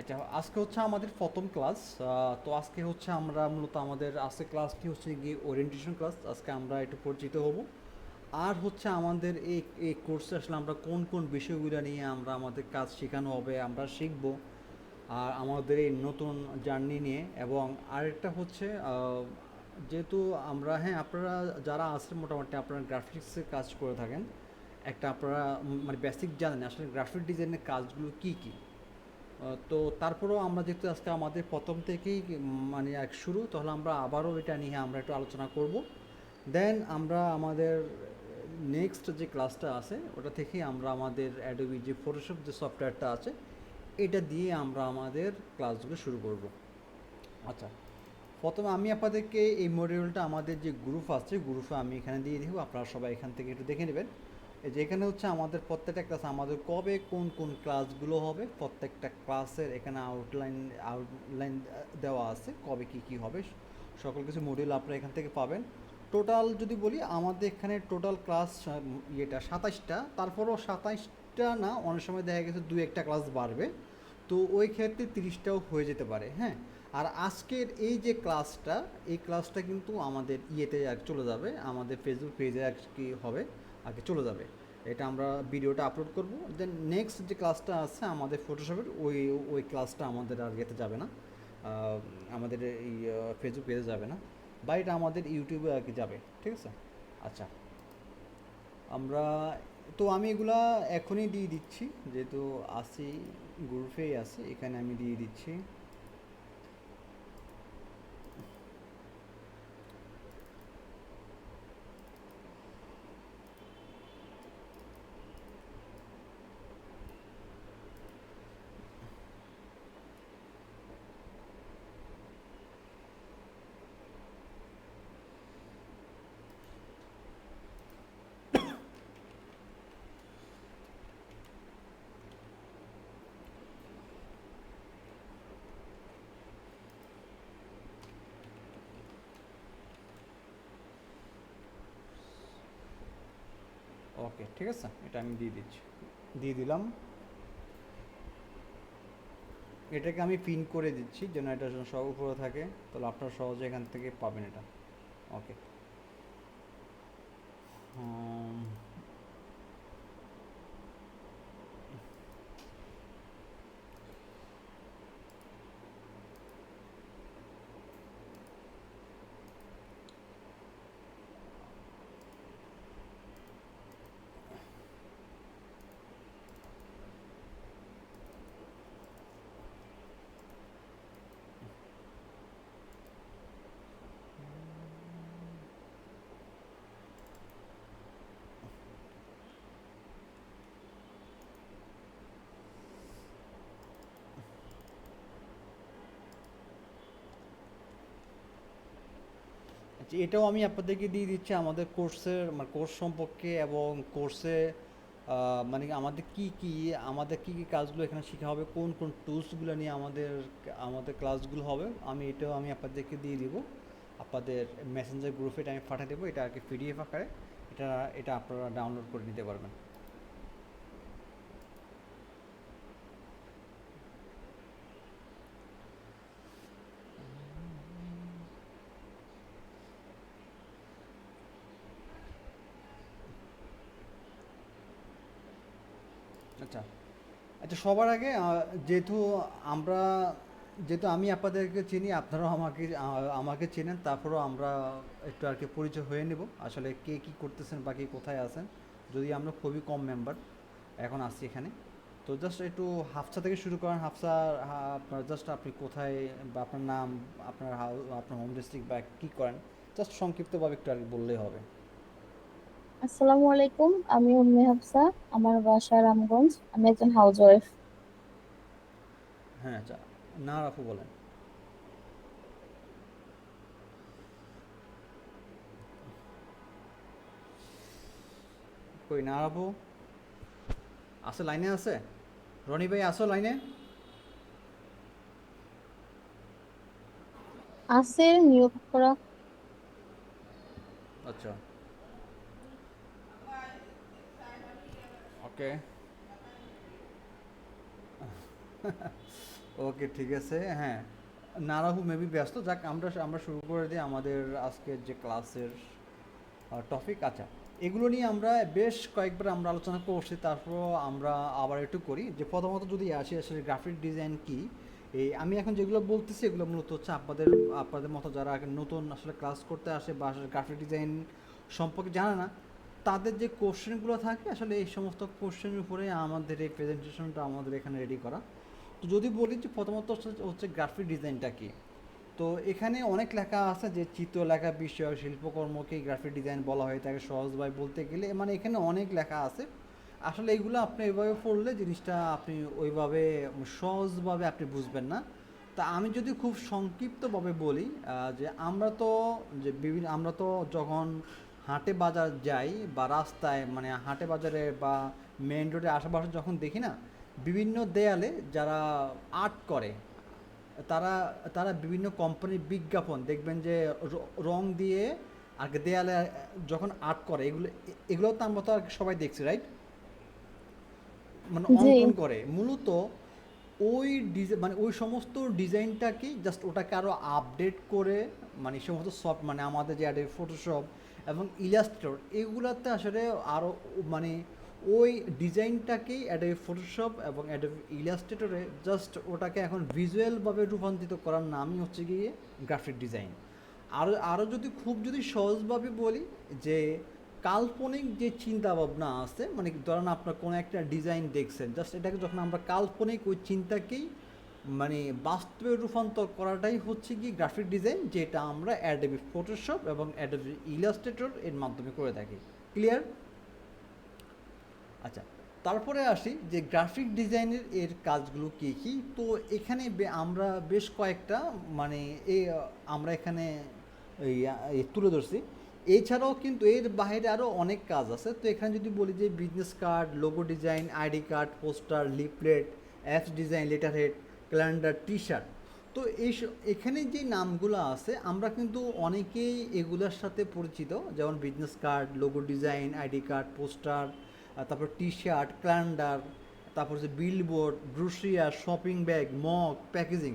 আচ্ছা আজকে হচ্ছে আমাদের প্রথম ক্লাস তো আজকে হচ্ছে আমরা মূলত আমাদের আজকে ক্লাসটি হচ্ছে গিয়ে ওরিয়েন্টেশন ক্লাস আজকে আমরা একটু পরিচিত হব। আর হচ্ছে আমাদের এই এই কোর্সে আসলে আমরা কোন কোন বিষয়গুলো নিয়ে আমরা আমাদের কাজ শেখানো হবে, আমরা শিখব, আর আমাদের এই নতুন জার্নি নিয়ে। এবং আরেকটা হচ্ছে যেহেতু আমরা হ্যাঁ আপনারা যারা আছেন মোটামুটি আপনারা গ্রাফিক্সের কাজ করে থাকেন, একটা আপনারা মানে বেসিক জানেন, আসলে গ্রাফিক ডিজাইনের কাজগুলো কী কী? তো তারপরেও আমরা যেহেতু আজকে আমাদের প্রথম থেকেই মানে এক শুরু, তাহলে আমরা আবারও এটা নিয়ে আমরা একটু আলোচনা করব। দেন আমরা আমাদের নেক্সট যে ক্লাসটা আছে, ওটা থেকেই আমরা আমাদের অ্যাডোবি যে ফটোশপ যে সফটওয়্যারটা আছে, এটা দিয়ে আমরা আমাদের ক্লাসগুলো শুরু করব। আচ্ছা প্রথমে আমি আপনাদেরকে এই মডিউলটা আমাদের যে গ্রুপ আছে গ্রুপে আমি এখানে দিয়ে দিব, আপনারা সবাই এখান থেকে একটু দেখে নেবেন। এই যে এখানে হচ্ছে আমাদের প্রত্যেকটা ক্লাস আমাদের কবে কোন কোন ক্লাসগুলো হবে, প্রত্যেকটা ক্লাসের এখানে আউটলাইন আউটলাইন দেওয়া আছে, কবে কি কি হবে, সকল কিছু মডিউল আপনারা এখান থেকে পাবেন। টোটাল যদি বলি, আমাদের এখানে টোটাল ক্লাস ইয়েটা সাতাইশটা, তারপরও সাতাইশটা না, অনেক সময় দেখা গেছে দু একটা ক্লাস বাড়বে। তো ওই ক্ষেত্রে তিরিশটাও হয়ে যেতে পারে হ্যাঁ? আর আজকের এই যে ক্লাসটা এই ক্লাসটা কিন্তু আমাদের ইয়েতে চলে যাবে, আমাদের ফেসবুক পেজে আর কি হবে আগে চলে যাবে। এটা আমরা ভিডিওটা আপলোড করব। দেন নেক্সট যে ক্লাসটা আছে আমাদের ফটোশপের ওই ওই ক্লাসটা আমাদের আর ইয়েতে যাবে না। আমাদের এই ফেসবুক পেজে যাবে না। বা এটা আমাদের ইউটিউবে আর কি যাবে, ঠিক আছে? আচ্ছা। আমরা, তো আমি এগুলা এখনই দিয়ে দিচ্ছি। যেহেতু আসি গ্রুপেই আছে, এখানে আমি দিয়ে দিচ্ছি। ওকে, ঠিক আছে? এটা আমি দিয়ে দিচ্ছি। দিয়ে দিলাম। এটাকে আমি পিন করে দিচ্ছি যেন এটা সহ উপরে থাকে, তাহলে আপনারা সহজে এখান থেকে পাবেন এটা। ওকে। আচ্ছা এটাও আমি আপনাদেরকে দিয়ে দিচ্ছি আমাদের কোর্সের মানে কোর্স সম্পর্কে এবং কোর্সে মানে আমাদের কি কি, আমাদের কি কি কাজগুলো এখানে শেখা হবে, কোন কোন টুলসগুলো নিয়ে আমাদের আমাদের ক্লাসগুলো হবে, আমি এটাও আমি আপনাদেরকে দিয়ে দিব। আপনাদের মেসেঞ্জার গ্রুপে এটা আমি পাঠিয়ে দেবো, এটা আর কি পিডিএফ আকারে, এটা এটা আপনারা ডাউনলোড করে নিতে পারবেন। আচ্ছা। আচ্ছা সবার আগে যেহেতু আমরা, যেহেতু আমি আপনাদেরকে চিনি, আপনারাও আমাকে আমাকে চেনেন, তারপরেও আমরা একটু আর কি পরিচয় হয়ে নেব, আসলে কে কী করতেছেন বা কে কোথায় আছেন। যদি আমরা খুবই কম মেম্বার এখন আসছি এখানে। তো জাস্ট একটু হাফসা থেকে শুরু করেন, হাফসা আপনার জাস্ট আপনি কোথায় বা আপনার নাম, আপনার আপনার হোম ডিস্ট্রিক্ট বা কী করেন জাস্ট সংক্ষিপ্তভাবে একটু আর কি বললেই হবে। আসসালামু আলাইকুম আমি উম্মে হাফসা আমার বাসা রামগঞ্জ আমি একজন হাউসওয়াইফ হ্যাঁ আচ্ছা না রাফু বলেন। কই না রাফু আছে লাইনে আছে? রনি ভাই আসো লাইনে? আছে নিয়োগ করা। আচ্ছা। ওকে। ওকে, ঠিক আছে হ্যাঁ। নারাহু মেবি ব্যস্ত, যাক, আমরা আমরা শুরু করে দিই আমাদের আজকের যে ক্লাসের টপিক আচ্ছা এগুলো নিয়ে আমরা বেশ কয়েকবার আমরা আলোচনা করছি তারপর আমরা আবার একটু করি। যে প্রথমত যদি আসি, আসলে গ্রাফিক ডিজাইন কি? এই, আমি এখন যেগুলো বলতেছি, এগুলো মূলত হচ্ছে আপনাদের আপনাদের মতো যারা নতুন আসলে ক্লাস করতে আসে বা গ্রাফিক ডিজাইন সম্পর্কে জানে না তাদের যে কোশ্চেনগুলো থাকে, আসলে এই সমস্ত কোশ্চেনের উপরে আমাদের এই প্রেজেন্টেশনটা আমাদের এখানে রেডি করা। তো যদি বলি যে প্রথমত হচ্ছে- গ্রাফিক ডিজাইনটা কি? তো এখানে অনেক লেখা আছে যে চিত্রলেখা বিষয়ক, শিল্পকর্মকে গ্রাফিক ডিজাইন বলা হয় তাকে সহজভাবে বলতে গেলে। মানে এখানে অনেক লেখা আছে। আসলে এইগুলো আপনি এইভাবে পড়লে জিনিসটা আপনি ওইভাবে সহজভাবে আপনি বুঝবেন না। তা আমি যদি খুব সংক্ষিপ্তভাবে বলি যে আমরা তো, যে বিভিন্ন, আমরা তো যখন হাটে বাজার যাই বা রাস্তায় মানে হাটে বাজারে বা মেন রোডে আশেপাশে যখন দেখি না বিভিন্ন দেয়ালে যারা আর্ট করে তারা তারা বিভিন্ন কোম্পানির বিজ্ঞাপন দেখবেন যে র- দিয়ে আর দেয়ালে যখন আর্ট করে এগুলো এগুলো তো আমরা তো আর সবাই দেখছি রাইট মানে। অঙ্কন করে মূলত ওই ডিজাইন মানে ওই সমস্ত ডিজাইনটাকে জাস্ট ওটাকে আরও আপডেট করে মানে সমস্ত সফট মানে আমাদের যে ফটোশপ এবং ইলাস্ট্রেটর এগুলাতে আসলে আরও মানে ওই ডিজাইনটাকেই অ্যাডে ফটোশপ এবং অ্যাডে ইলাস্ট্রেটরে জাস্ট ওটাকে এখন ভিজুয়ালভাবে রূপান্তরিত করার নামই হচ্ছে গিয়ে গ্রাফিক ডিজাইন আরও আরও যদি খুব যদি সহজভাবে বলি যে কাল্পনিক যে চিন্তা ভাবনা আছে মানে ধরেন আপনার কোনো একটা ডিজাইন দেখছেন জাস্ট এটাকে যখন আমরা কাল্পনিক ওই চিন্তাকেই মানে বাস্তবে রূপান্তর করাটাই হচ্ছে কি গ্রাফিক ডিজাইন যেটা আমরা অ্যাডোবি ফটোশপ এবং অ্যাডোবি ইলাস্ট্রেটর এর মাধ্যমে করে থাকি। ক্লিয়ার আচ্ছা তারপরে আসি যে গ্রাফিক ডিজাইনের এর কাজগুলো কী কী? তো এখানে আমরা বেশ কয়েকটা মানে এ, আমরা এখানে তুলে ধরছি। এছাড়াও কিন্তু এর বাইরে আরও অনেক কাজ আছে। তো এখানে যদি বলি যে business card logo design ID card poster leaflet apps design letterhead calendar T shirt তো এই এখানে যে নামগুলো আছে, আমরা কিন্তু অনেকেই এগুলোর সাথে পরিচিত, যেমন business card logo design ID card poster তারপর টি শার্ট ক্যালেন্ডার তারপর যে billboard brochure shopping bag mug packaging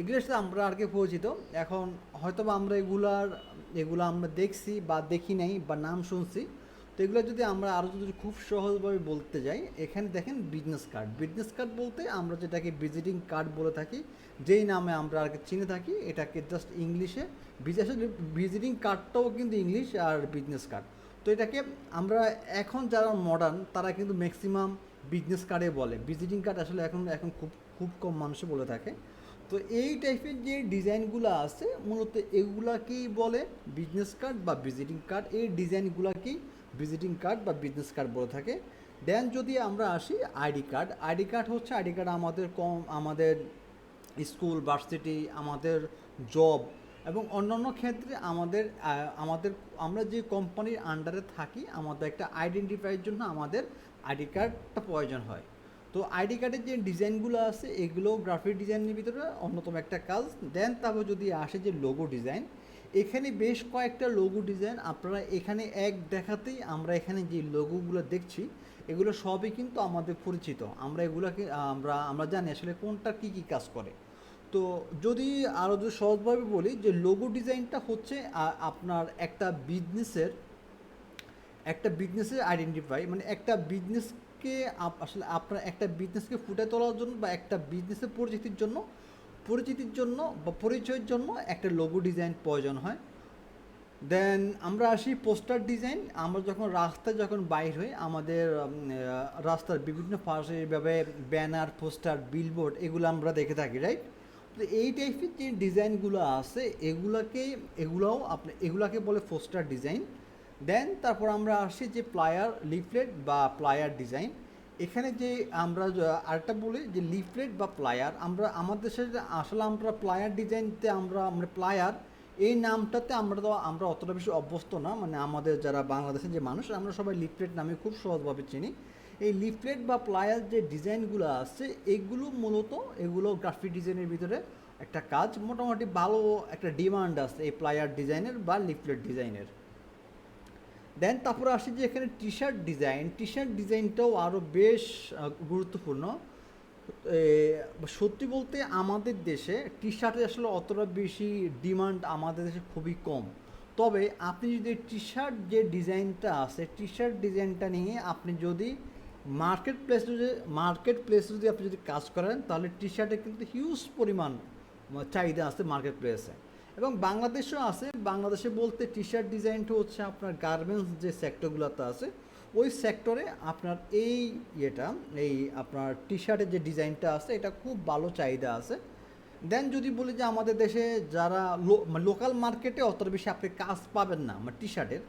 এগুলোর সাথে আমরা আর কি পরিচিত। এখন হয়তো আমরা এগুলার, এগুলো আমরা দেখছি বা দেখি নাই বা নাম শুনছি তো এগুলো যদি আমরা আরও যদি খুব সহজভাবে বলতে যাই, এখানে দেখেন বিজনেস কার্ড বিজনেস কার্ড বলতে আমরা যেটাকে ভিজিটিং কার্ড বলে থাকি, যেই নামে আমরা আর চিনে থাকি, এটাকে জাস্ট ইংলিশে বিশেষ ভিজিটিং কার্ডটাও কিন্তু ইংলিশ আর বিজনেস কার্ড তো এটাকে আমরা এখন যারা মডার্ন তারা কিন্তু ম্যাক্সিমাম বিজনেস কার্ডে বলে। ভিজিটিং কার্ড আসলে এখন এখন খুব খুব কম মানুষে বলে থাকে। তো এই টাইপের যে ডিজাইনগুলো আছে, মূলত এগুলাকেই বলে বিজনেস কার্ড বা ভিজিটিং কার্ড এই ডিজাইনগুলোকেই ভিজিটিং কার্ড বা বিজনেস কার্ড বলে থাকে। দেন যদি আমরা আসি আইডি কার্ড আইডি কার্ড হচ্ছে আইডি কার্ড আমাদের কম আমাদের স্কুল ভার্সিটি আমাদের জব এবং অন্যান্য ক্ষেত্রে আমাদের আমাদের, আমরা যে কোম্পানির আন্ডারে থাকি, আমাদের একটা আইডেন্টিফাইয়ের জন্য আমাদের আইডি কার্ডটা প্রয়োজন হয়। তো আইডি কার্ডের যে ডিজাইনগুলো আছে, এগুলো গ্রাফিক ডিজাইনের ভিতরে অন্যতম একটা কাজ। দেন তারপর যদি আসে যে লোগো ডিজাইন এখানে বেশ কয়েকটা লোগো ডিজাইন আপনারা এখানে এক দেখাতেই আমরা এখানে যে লোগোগুলো দেখছি, এগুলো সবই কিন্তু আমাদের পরিচিত। আমরা এগুলোকে, আমরা আমরা জানি আসলে কোনটা কী কী কাজ করে। তো যদি আরও যদি সহজভাবে বলি যে লোগো ডিজাইনটা হচ্ছে আপনার একটা বিজনেসের একটা বিজনেসের আইডেন্টিফাই মানে একটা বিজনেসকে আসলে আপনার একটা বিজনেসকে ফুটে তোলার জন্য বা একটা বিজনেসের পরিচিতির জন্য পরিচিতির জন্য বা পরিচয়ের জন্য একটা লোগো ডিজাইন প্রয়োজন হয়। দেন আমরা আসি পোস্টার ডিজাইন আমরা যখন রাস্তায় যখন বাইর হই, আমাদের রাস্তার বিভিন্ন পাশে এভাবে ব্যানার পোস্টার বিলবোর্ড এগুলো আমরা দেখে থাকি রাইট তো এই টাইপের যে ডিজাইনগুলো আছে, এগুলাকে, এগুলাও আপনি, এগুলাকে বলে পোস্টার ডিজাইন দেন তারপর আমরা আসি যে প্লায়ার লিফলেট বা প্লায়ার ডিজাইন এখানে যে আমরা আরেকটা বলি যে লিফলেট বা প্লায়ার, আমরা, আমাদের দেশে আসলে আমরা প্লায়ার ডিজাইনতে আমরা আমরা প্লায়ার, এই নামটাতে আমরা তো, আমরা অতটা বেশি অভ্যস্ত না। মানে আমাদের যারা বাংলাদেশের যে মানুষ, আমরা সবাই লিফলেট নামে খুব সহজভাবে চিনি। এই লিফলেট বা প্লায়ার যে ডিজাইনগুলো আছে, এগুলো মূলত, এগুলো গ্রাফিক ডিজাইনের ভিতরে একটা কাজ। মোটামুটি ভালো একটা ডিমান্ড আছে এই প্লায়ার ডিজাইনের বা লিফলেট ডিজাইনের। দেন তারপরে আসি যে এখানে T shirt design T shirt ডিজাইনটাও আরও বেশ গুরুত্বপূর্ণ সত্যি বলতে আমাদের দেশে টি শার্টের আসলে অতটা বেশি ডিমান্ড আমাদের দেশে খুবই কম। তবে আপনি যদি টি শার্ট যে ডিজাইনটা আছে টি শার্ট ডিজাইনটা নিয়ে আপনি যদি মার্কেট প্লেস যদি মার্কেট প্লেসে যদি আপনি যদি কাজ করেন, তাহলে টি শার্টের কিন্তু হিউজ পরিমাণ চাহিদা আছে মার্কেট প্লেসে এবং বাংলাদেশেও আছে। বাংলাদেশে বলতে টি শার্ট ডিজাইনটা হচ্ছে আপনার গার্মেন্টস যে সেক্টরগুলোতে আছে, ওই সেক্টরে আপনার এই ইয়েটা, এই আপনার টি শার্টের যে ডিজাইনটা আছে, এটা খুব ভালো চাহিদা আছে। দেন যদি বলি যে আমাদের দেশে যারা লোকাল মার্কেটে অতটা বেশি আপনি কাজ পাবেন না, আমার টি শার্টের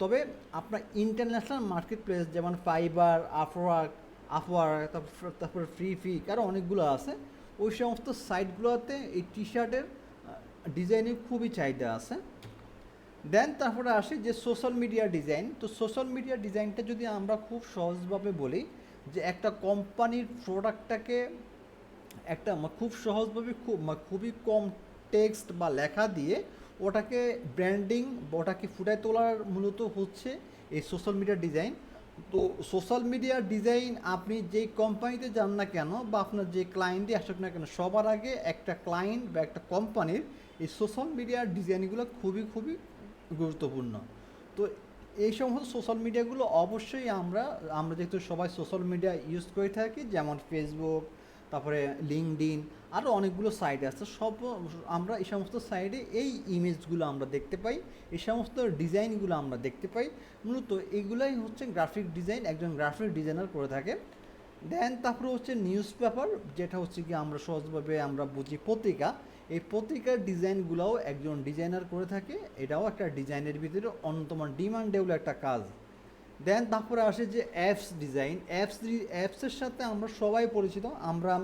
তবে আপনার ইন্টারন্যাশনাল মার্কেট প্লেস যেমন ফাইবার আফওয়ার্ক আফওয়ার্ক তারপর, তারপরে ফ্রি ফিক আরও অনেকগুলো আছে। ওই সমস্ত সাইটগুলোতে এই টি শার্টের ডিজাইনের খুবই চাহিদা আছে। দেন তারপরে আসি যে সোশ্যাল মিডিয়া ডিজাইন তো সোশ্যাল মিডিয়া ডিজাইনটা যদি আমরা খুব সহজভাবে বলি যে একটা কোম্পানির প্রোডাক্টটাকে একটা খুব সহজভাবে খুব খুবই কম টেক্সট বা লেখা দিয়ে ওটাকে ব্র্যান্ডিং ওটাকে ফুটায় তোলার মূলত হচ্ছে এই সোশ্যাল মিডিয়া ডিজাইন তো সোশ্যাল মিডিয়ার ডিজাইন আপনি যে কোম্পানিতে যান না কেন বা আপনার যে ক্লায়েন্টই আসুক না কেন, সবার আগে একটা ক্লায়েন্ট বা একটা কোম্পানির এই সোশ্যাল মিডিয়ার ডিজাইনগুলো খুবই খুবই গুরুত্বপূর্ণ। তো এই সমস্ত সোশ্যাল মিডিয়াগুলো অবশ্যই আমরা আমরা যেহেতু সবাই সোশ্যাল মিডিয়া ইউজ করে থাকি, যেমন ফেসবুক তারপরে লিঙ্কডিন আরও অনেকগুলো সাইট আছে। সব, আমরা এই সমস্ত সাইডে এই ইমেজগুলো আমরা দেখতে পাই, এই সমস্ত ডিজাইনগুলো আমরা দেখতে পাই। মূলত এগুলাই হচ্ছে গ্রাফিক ডিজাইন একজন গ্রাফিক ডিজাইনার করে থাকে। দেন তারপরে হচ্ছে নিউজ পেপার যেটা হচ্ছে কি আমরা সহজভাবে আমরা বুঝি পত্রিকা। এই পত্রিকার ডিজাইনগুলোও একজন ডিজাইনার করে থাকে। এটাও একটা ডিজাইনের ভিতরে অন্যতম ডিমান্ডেবল একটা কাজ। দেন তারপরে আসে যে অ্যাপস ডিজাইন অ্যাপস অ্যাপসের সাথে আমরা সবাই পরিচিত। আমরা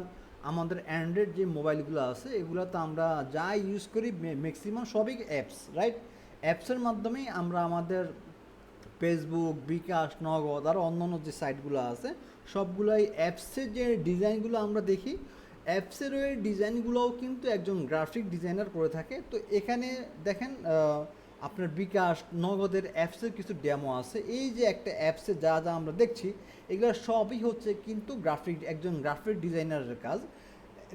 আমাদের অ্যান্ড্রয়েড যে মোবাইলগুলো আছে, এগুলোতে আমরা যা ইউজ করি ম্যাক্সিমাম সবই অ্যাপস রাইট অ্যাপসের মাধ্যমেই আমরা আমাদের ফেসবুক বিকাশ নগদ আরও অন্যান্য যে সাইটগুলো আছে, সবগুলোই অ্যাপসের যে ডিজাইনগুলো আমরা দেখি অ্যাপসের ওই ডিজাইনগুলোও কিন্তু একজন গ্রাফিক ডিজাইনার করে থাকে। তো এখানে দেখেন আপনার বিকাশ, নগদের অ্যাপসের কিছু ডেমো আছে। এই যে একটা অ্যাপসে যা যা আমরা দেখছি, এগুলো সবই হচ্ছে কিন্তু গ্রাফিক একজন গ্রাফিক ডিজাইনারের কাজ।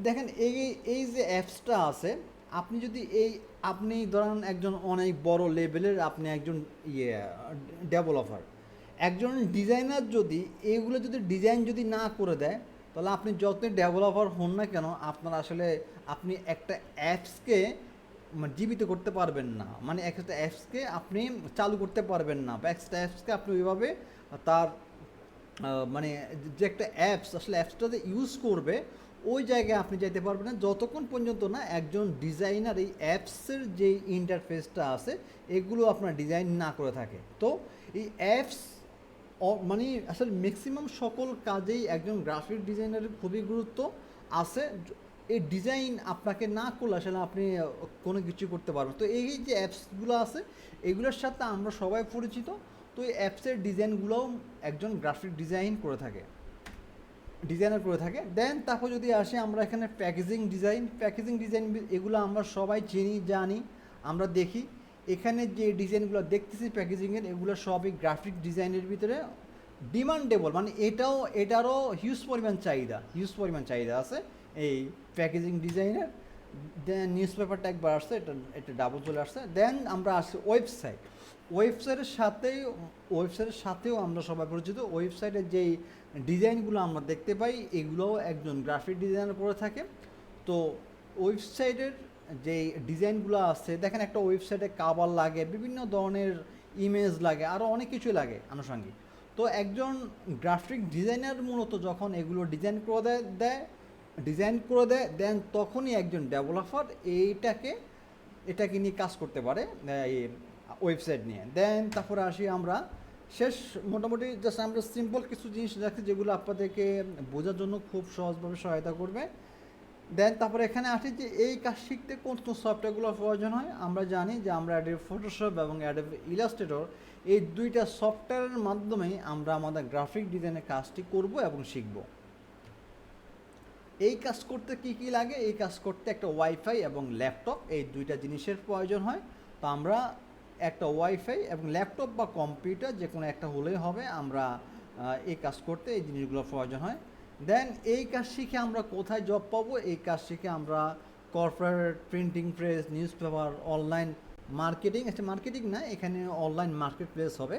দেখেন, এই এই যে অ্যাপসটা আছে, আপনি যদি এই, আপনি ধরেন একজন অনেক বড় লেভেলের আপনি একজন ইয়ে ডেভেলপার একজন ডিজাইনার যদি এইগুলো যদি ডিজাইন যদি না করে দেয়, তাহলে আপনি যতই ডেভেলপার হন না কেন, আপনার আসলে আপনি একটা অ্যাপসকে জীবিত করতে পারবেন না। মানে একটা অ্যাপসকে আপনি চালু করতে পারবেন না। বা একটা অ্যাপসকে আপনি ওইভাবে তার মানে যে একটা অ্যাপস আসলে অ্যাপসটাতে ইউজ করবে, ওই জায়গায় আপনি যেতে পারবেন না। যতক্ষণ পর্যন্ত না একজন ডিজাইনার এই অ্যাপসের যে ইন্টারফেসটা আছে, এগুলো আপনার ডিজাইন না করে থাকে। তো এই অ্যাপস মানে আসলে ম্যাক্সিমাম সকল কাজেই একজন গ্রাফিক ডিজাইনারের খুবই গুরুত্ব আছে। এই ডিজাইন আপনাকে না করলে আসলে আপনি কোনো কিছু করতে পারবেন তো এই যে অ্যাপসগুলো আছে, এগুলোর সাথে আমরা সবাই পরিচিত। তো এই অ্যাপসের ডিজাইনগুলোও একজন গ্রাফিক ডিজাইন করে থাকে। ডিজাইনার করে থাকে। দেন তারপর যদি আসে, আমরা এখানে প্যাকেজিং ডিজাইন প্যাকেজিং ডিজাইন এগুলো আমরা সবাই চিনি, জানি, আমরা দেখি। এখানে যে ডিজাইনগুলো দেখতেছি প্যাকেজিংয়ের এগুলো সবই গ্রাফিক ডিজাইনের ভিতরে ডিমান্ডেবল মানে এটাও, এটারও হিউজ পরিমাণ চাহিদা হিউজ পরিমাণ চাহিদা আছে। এই প্যাকেজিং ডিজাইনের দেন নিউজ পেপারটা একবার আসছে, এটা এটা ডাবল চলে আসছে দেন আমরা আসছি ওয়েবসাইট ওয়েবসাইটের সাথেই ওয়েবসাইটের সাথেও আমরা সবাই পরিচিত। ওয়েবসাইটের যেই ডিজাইনগুলো আমরা দেখতে পাই, এগুলোও একজন গ্রাফিক ডিজাইনার করে থাকে। তো ওয়েবসাইটের যে ডিজাইনগুলো আছে, দেখেন একটা ওয়েবসাইটে কাভার লাগে, বিভিন্ন ধরনের ইমেজ লাগে আরও অনেক কিছুই লাগে আনুষঙ্গিক। তো একজন গ্রাফিক ডিজাইনার মূলত যখন এগুলো ডিজাইন করে দেয় ডিজাইন করে দেয় দেন তখনই একজন ডেভেলপার এইটাকে, এটাকে নিয়ে কাজ করতে পারে, এই ওয়েবসাইট নিয়ে। দেন তারপরে আসি আমরা, শেষ মোটামুটি জাস্ট আমরা সিম্পল কিছু জিনিস রাখছি যেগুলো আপনাদেরকে বোঝার জন্য খুব সহজভাবে সহায়তা করবে। দেন তারপরে এখানে আসি যে এই কাজ শিখতে কোন কোন সফটওয়্যারগুলোর প্রয়োজন হয়। আমরা জানি যে আমরা অ্যাডেব ফটোশপ এবং অ্যাডেব ইলাস্ট্রেটর এই দুইটা সফটওয়্যারের মাধ্যমেই আমরা আমাদের গ্রাফিক ডিজাইনের কাজটি করব এবং শিখব। এই কাজ করতে কি কি লাগে? এই কাজ করতে একটা ওয়াইফাই এবং ল্যাপটপ এই দুইটা জিনিসের প্রয়োজন হয়। তো আমরা একটা ওয়াইফাই এবং ল্যাপটপ বা কম্পিউটার যে কোনো একটা হলেই হবে, আমরা এই কাজ করতে এই জিনিসগুলোর প্রয়োজন হয়। দেন এই কাজ শিখে আমরা কোথায় জব পাবো? এই কাজ শিখে আমরা corporate printing press newspaper online marketing একটা মার্কেটিং না, এখানে অনলাইন মার্কেট প্লেস হবে।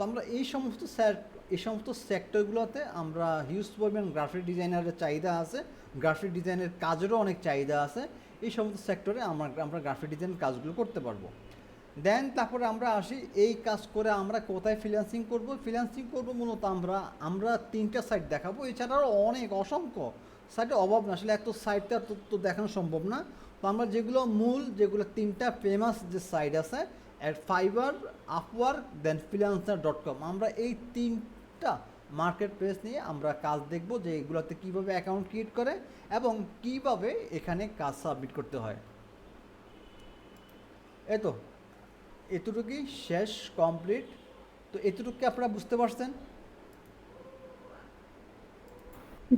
তো আমরা এই সমস্ত স্যার, এই সমস্ত সেক্টরগুলোতে আমরা হিউজ পরিমাণ গ্রাফিক ডিজাইনারের চাহিদা আছে। গ্রাফিক ডিজাইনের কাজেরও অনেক চাহিদা আছে। এই সমস্ত সেক্টরে আমরা আমরা গ্রাফিক ডিজাইন কাজগুলো করতে পারব। দেন তারপরে আমরা আসি, এই কাজ করে আমরা কোথায় ফ্রিল্যান্সিং করব? ফ্রিল্যান্সিং করব মূলত আমরা আমরা তিনটা সাইট দেখাবো। এছাড়াও অনেক অসংখ্য সাইটের অভাব না, আসলে এত সাইটটা তো দেখানো সম্ভব না। তো আমরা যেগুলো মূল, যেগুলো তিনটা ফেমাস যে সাইট আছে at Fiverr Upwork then freelancer dot com আমরা এই তিনটা মার্কেট প্লেস নিয়ে আমরা কাজ দেখব যে এগুলোতে কীভাবে অ্যাকাউন্ট ক্রিয়েট করে এবং কীভাবে এখানে কাজ সাবমিট করতে হয়। এই তো এতটুকুই শেষ কমপ্লিট তো এতটুকু আপনারা বুঝতে পারছেন?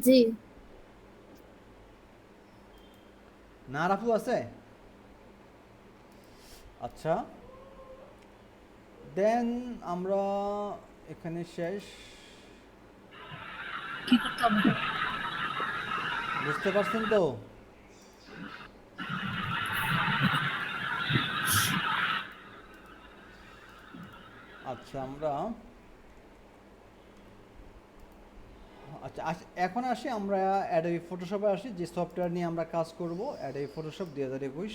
জি। না রাফু আছে? আচ্ছা। দেন আমরা এখানে শেষ। কি করতে হবে? বুঝতে পারছেন তো? আচ্ছা আমরা আচ্ছা এখন আসি আমরা অ্যাডোবি ফটোশপে আসি যে সফটওয়্যার নিয়ে আমরা কাজ করব অ্যাডোবি ফটোশপ দুই হাজার একুশ।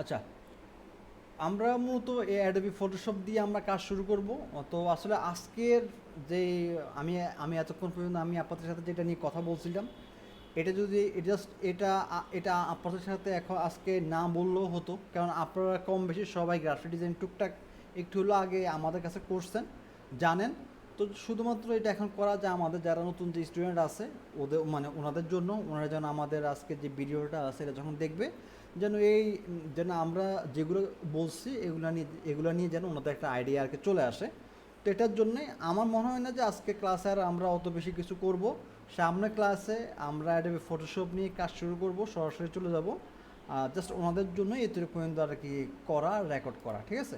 আচ্ছা আমরা মূলত এই অ্যাডোবি ফটোশপ দিয়ে আমরা কাজ শুরু করব। তো আসলে আজকের যে আমি আমি এতক্ষণ পর্যন্ত আমি আপনাদের সাথে যেটা নিয়ে কথা বলছিলাম, এটা যদি জাস্ট এটা এটা আপনাদের সাথে এখন আজকে না বললেও হতো, কারণ আপনারা কম বেশি সবাই গ্রাফিক ডিজাইন টুকটাক একটু হলো আগে আমাদের কাছে করছেন, জানেন। তো শুধুমাত্র এটা এখন করা যায় আমাদের যারা নতুন যে স্টুডেন্ট আছে, ওদের মানে ওনাদের জন্য, ওনারা যেন আমাদের আজকে যে ভিডিওটা আছে, এটা যখন দেখবে যেন এই, যেন আমরা যেগুলো বলছি, এগুলো নিয়ে এগুলো নিয়ে যেন ওনাদের একটা আইডিয়া আর কি চলে আসে। তো এটার জন্যে আমার মনে হয় না যে আজকে ক্লাসে আর আমরা অত বেশি কিছু করব। সামনে ক্লাসে আমরা অ্যাডোবি ফটোশপ নিয়ে কাজ শুরু করব, সরাসরি চলে যাব। জাস্ট ওনাদের জন্য এতটুকু পর্যন্ত আর কি করা রেকর্ড করা, ঠিক আছে?